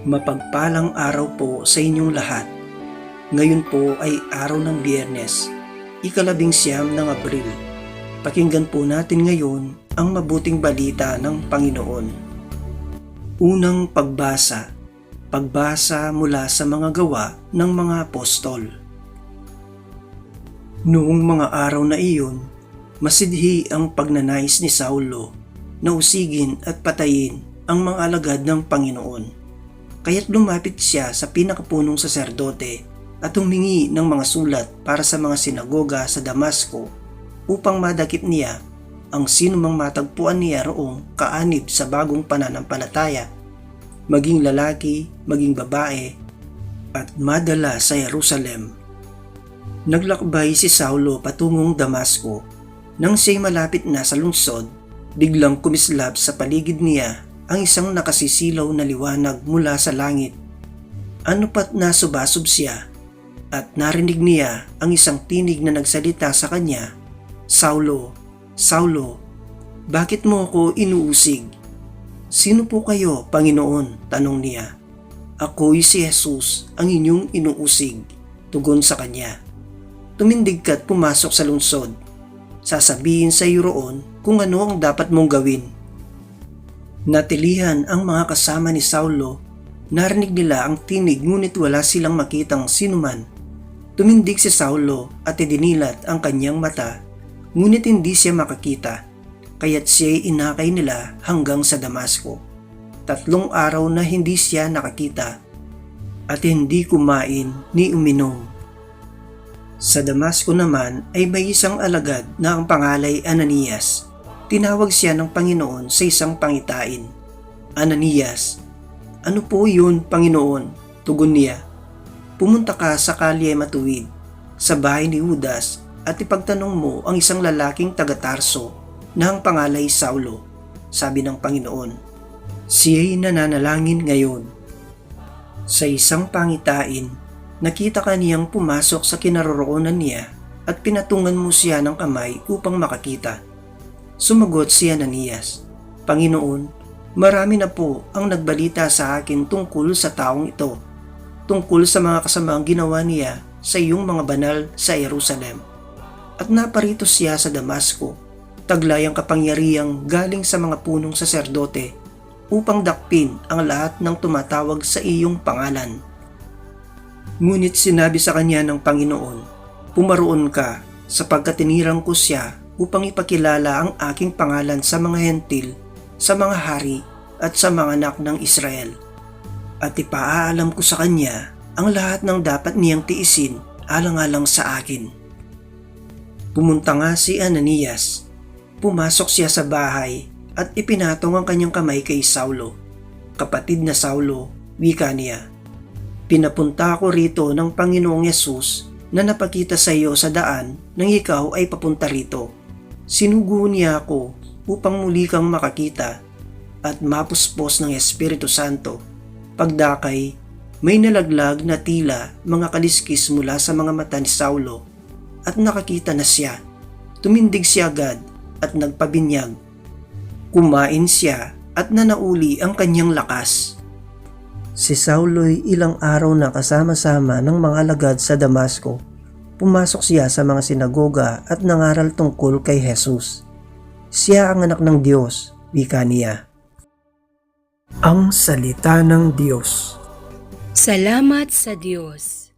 Mapagpalang araw po sa inyong lahat. Ngayon po ay araw ng biyernes, ikalabing siyam ng Abril. Pakinggan po natin ngayon ang mabuting balita ng Panginoon. Unang pagbasa, pagbasa mula sa mga gawa ng mga apostol. Noong mga araw na iyon, masidhi ang pagnanais ni Saulo na usigin at patayin ang mga alagad ng Panginoon. Kaya't lumapit siya sa pinakapunong saserdote at humingi ng mga sulat para sa mga sinagoga sa Damasco upang madakip niya ang sinumang matagpuan niya roong kaanib sa bagong pananampalataya, maging lalaki, maging babae, at madala sa Jerusalem. Naglakbay si Saulo patungong Damasco. Nang siya'y malapit na sa lungsod, biglang kumislap sa paligid niya ang isang nakasisilaw na liwanag mula sa langit. Ano pat nasubasob siya at narinig niya ang isang tinig na nagsalita sa kanya, Saulo, Saulo, bakit mo ako inuusig? Sino po kayo, Panginoon? Tanong niya. Ako'y si Jesus, ang inyong inuusig. Tugon sa kanya. Tumindig ka't pumasok sa lungsod. Sasabihin sa iyo roon kung ano ang dapat mong gawin. Natilihan ang mga kasama ni Saulo. Narinig nila ang tinig ngunit wala silang makitang sinuman. Tumindig si Saulo at idinilat ang kanyang mata ngunit hindi siya makakita kaya't siya'y inakay nila hanggang sa Damasco. Tatlong araw na hindi siya nakakita at hindi kumain ni uminom. Sa Damasco naman ay may isang alagad na ang pangalay Ananias. Tinawag siya ng Panginoon sa isang pangitain. Ananias, ano po yun, Panginoon? Tugon niya. Pumunta ka sa kalye matuwid, sa bahay ni Judas at ipagtanong mo ang isang lalaking taga-Tarso na ang pangalay Saulo, sabi ng Panginoon. Siya'y nananalangin ngayon. Sa isang pangitain, nakita ka niyang pumasok sa kinaroroonan niya at pinatungan mo siya ng kamay upang makakita. Sumagot si Ananias, Panginoon, marami na po ang nagbalita sa akin tungkol sa taong ito, tungkol sa mga kasamaang ginawa niya sa iyong mga banal sa Jerusalem. At naparito siya sa Damasco, taglay ang kapangyarihang galing sa mga punong saserdote upang dakpin ang lahat ng tumatawag sa iyong pangalan. Ngunit sinabi sa kanya ng Panginoon, Pumaroon ka sapagkat tinirang ko siya upang ipakilala ang aking pangalan sa mga hentil, sa mga hari at sa mga anak ng Israel. At ipaaalam ko sa kanya ang lahat ng dapat niyang tiisin alang-alang sa akin. Pumunta nga si Ananias. Pumasok siya sa bahay at ipinatong ang kanyang kamay kay Saulo. Kapatid na Saulo, wika niya. Pinapunta ako rito ng Panginoong Yesus na napakita sa iyo sa daan nang ikaw ay papunta rito. Sinugo niya ako upang muli kang makakita at mapuspos ng Espiritu Santo. Pagdakay, may nalaglag na tila mga kaliskis mula sa mga mata ni Saulo at nakakita na siya. Tumindig siya agad at nagpabinyag. Kumain siya at nanauli ang kanyang lakas. Si Saulo'y ilang araw na kasama-sama ng mga alagad sa Damasco. Pumasok siya sa mga sinagoga at nangaral tungkol kay Jesus. Siya ang anak ng Diyos, wika niya. Ang Salita ng Diyos Salamat sa Diyos.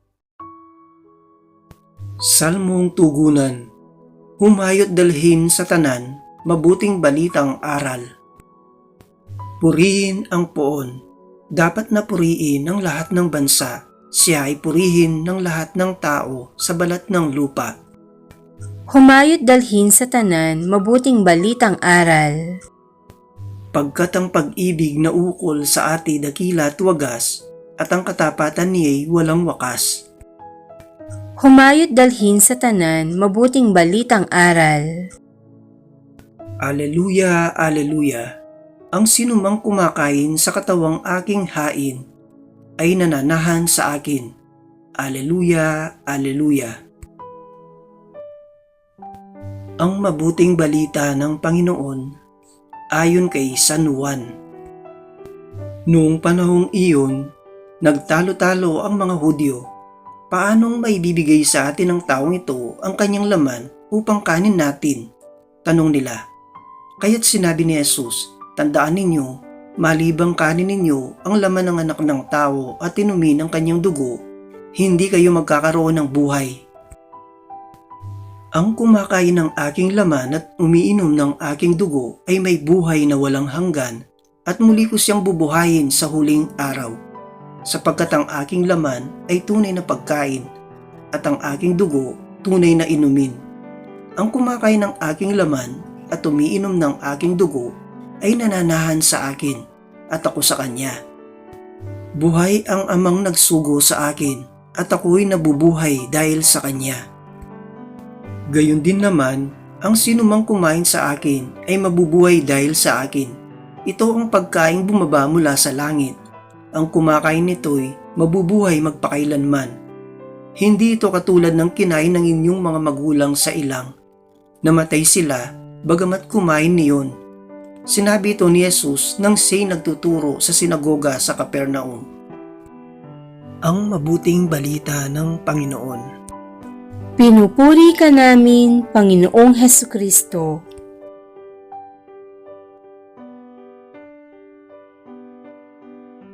Salmong Tugunan Humayot dalhin sa tanan, mabuting balitang aral. Purihin ang poon. Dapat na purihin ng lahat ng bansa. Siya ay purihin ng lahat ng tao sa balat ng lupa. Humayot dalhin sa tanan, mabuting balitang aral. Pagkat ang pag-ibig na ukol sa ati dakila at wagas, at ang katapatan niya'y walang wakas. Humayot dalhin sa tanan, mabuting balitang aral. Aleluya, aleluya. Ang sinumang kumakain sa katawang aking hain ay nananahan sa akin. Aleluya, aleluya. Ang mabuting balita ng Panginoon ayon kay San Juan. Noong panahong iyon, nagtalo-talo ang mga Hudyo. Paanong maibibigay sa atin ng taong ito ang kanyang laman upang kanin natin? Tanong nila. Kaya't sinabi ni Jesus, Tandaan ninyo, malibang kanin ninyo ang laman ng anak ng tao at inumin ang kanyang dugo, hindi kayo magkakaroon ng buhay. Ang kumakain ng aking laman at umiinom ng aking dugo ay may buhay na walang hanggan at muli ko siyang bubuhayin sa huling araw. Sapagkat ang aking laman ay tunay na pagkain at ang aking dugo tunay na inumin. Ang kumakain ng aking laman at umiinom ng aking dugo ay nananahan sa akin at ako sa kanya. Buhay ang amang nagsugo sa akin at ako'y nabubuhay dahil sa kanya. Gayon din naman, ang sinumang kumain sa akin ay mabubuhay dahil sa akin. Ito ang pagkain bumaba mula sa langit. Ang kumakain nito'y mabubuhay magpakailanman. Hindi ito katulad ng kinain ng inyong mga magulang sa ilang. Namatay sila, bagamat kumain niyon. Sinabi ito ni Jesus nang siya'y nagtuturo sa sinagoga sa Kapernaum. Ang mabuting balita ng Panginoon. Pinupuri ka namin, Panginoong Heso Kristo.